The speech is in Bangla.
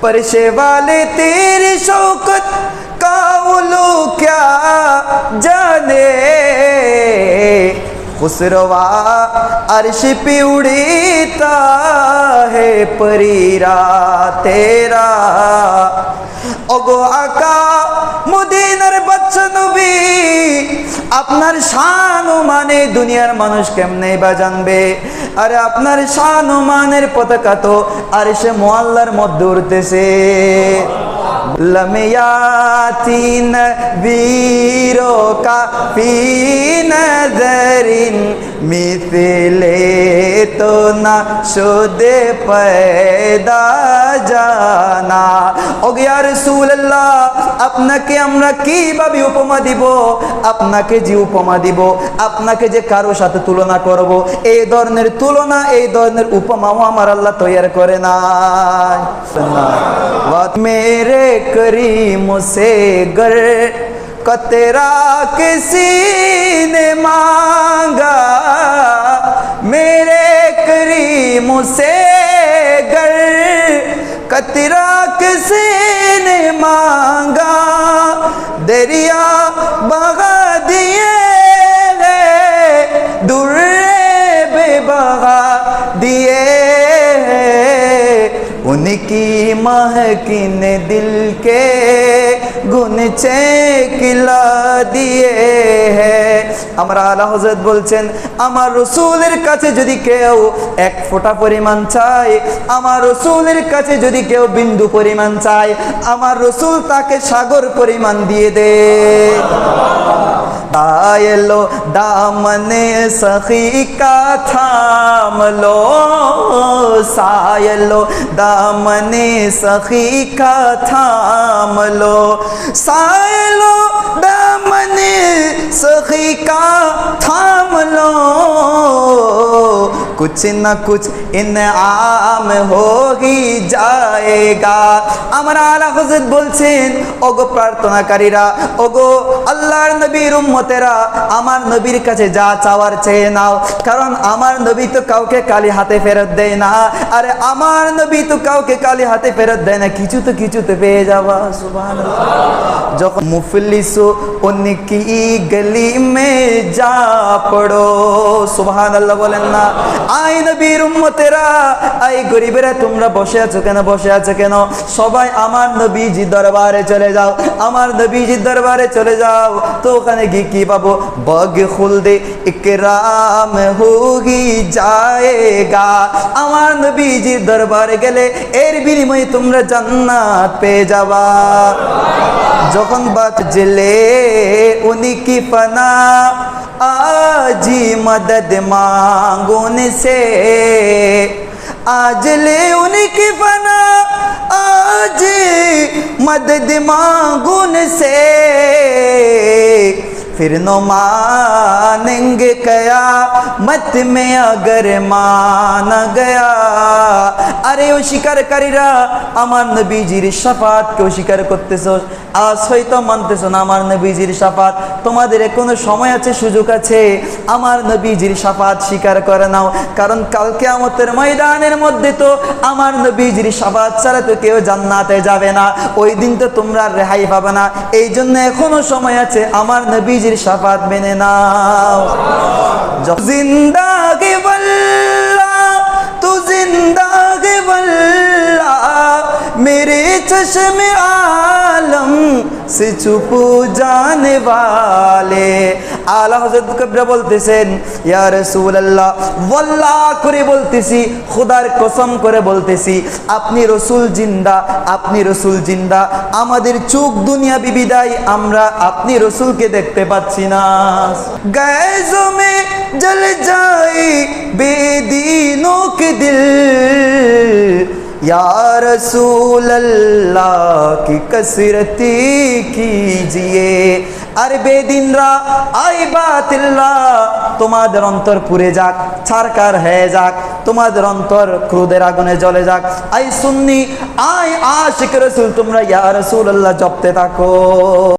پرشے والے تیری شوکت کا الو کیا جانے؟ خسروا عرش پی اڑیتا ہے پریرا تیرا۔ اگو آکا আপনার শান ও মানে দুনিয়ার মানুষ কেমনে বা জানবে? আরে আপনার শান ও মানের পতাকা তো আর সে মোয়াল্লার মধ্যে উড়তেছে। لمياتين بيرو کا فی نظرین مثلے تو نہ شد پیدا ওগিয়া রাসূলুল্লাহ আপনাকে আমরা কিভাবে উপমা দিব আপনাকে যে উপমা দিব আপনাকে যে কারো সাথে তুলনা করব এই ধরনের তুলনা এই ধরনের উপমাও আমার আল্লাহ তৈরি করে না मेरे करीम से गर कतरा किसी ने मांगा मेरे करीम से गर کترا کسی نے مانگا دریا بغا دیے گئے درے بے بغا دیے ان کی महकिन दिल के গুনছে কিলা দিয়ে হ্যাঁ আমরা আলা হজরত বলছেন আমার রসুলের কাছে যদি কেউ এক ফোঁটা পরিমাণ চায় আমার রসুলের কাছে যদি কেউ বিন্দু পরিমাণ চায় আমার রসুল তাকে সাগর পরিমাণ দিয়ে آئے لو دامن سخی کا تھام لو سائے لو دامن سخی کا تھام لو سائے لو دامن سخی کا تھام कुछ न कुछ इनाम हो ही जाएगा আমরা আলা হজরত বলছেন ওগো প্রার্থনাকারীরা ওগো আল্লাহর নবীর উম্মতেরা আমার নবীর কাছে যা চাওয়ার চেয়ে নাও কারণ আমার নবী তো কাউকে কালি হাতে ফেরত দেয় না আরে আমার নবী তো কাউকে কালি হাতে ফেরত দেয় না কিছু তো কিছু তো পেয়ে যাবা সুবহানাল্লাহ যখন মুফলিসু উনকি গলি মে যা পড়ো সুবহানাল্লাহ বলেন না আই নবীর উম্মতেরা আই গরিবেরা, তোমরা বসে আছো কেন, বসে আছো কেন? সবাই আমার নবীজি দরবারে চলে যাও, আমার নবীজি দরবারে চলে যাও। তো ওখানে গিয়ে কি পাবো? বগ খুল দে ইকরাম হোগি যায়েগা। আমার নবীজির দরবারে গেলে এর বিনিময়ে তোমরা জান্নাত পেয়ে যাবা। যখন বাত জেলে উনি কি ফনা? آجی مدد مانگو ان سے۔ آج لے ان کی فنا آج مدد مانگ ان سے۔ پھر نو مانیں گے قیامت میں، اگر مانا گیا۔ আরে ও শিকারকারীরা, আমার নবীজির সাফাত কেউ স্বীকার করতেছ? আজ হয়তো মানতেছ না, আমার নবীজির সাফাত। তোমাদের কোনো সময় আছে, সুযোগ আছে? আমার নবীজির সাফাত স্বীকার করে নাও। কারণ কালকে আমাদের ময়দানের মধ্যে তো আমার নবীজির সাফাত ছাড়া তো কেউ জান্নাতে যাবে না। ওই দিন তো তোমরা রেহাই পাবে না। এই জন্য এখনও সময় আছে, আমার নবীজির সাফাত মেনে নাও। য- সে চুপু জানে বালে আলা হজরত কবরা বলতেছেন ইয়া রাসূলুল্লাহ ওয়াল্লাহ করে বলতেছি খোদার কসম করে বলতেছি, আপনি রসুল জিন্দা, আপনি রসুল জিন্দা। আমাদের চোখ দুনিয়া বিবিদাই আমরা আপনি রসুলকে দেখতে পাচ্ছি না। গায়জো জল যাই বেদিনো কে দিল। या रसूल अल्लाह की कसरती कीजिए আর বেদিনরা আই বাতিল্লাহ তোমাদের অন্তর পুড়ে যাক ছারকার হয়ে যাক তোমাদের অন্তর ক্রোধের আগুনে জ্বলে যাক আই সুন্নি আই আশিক রসুল তোমরা ইয়া রসুল আল্লাহ জপতে থাকো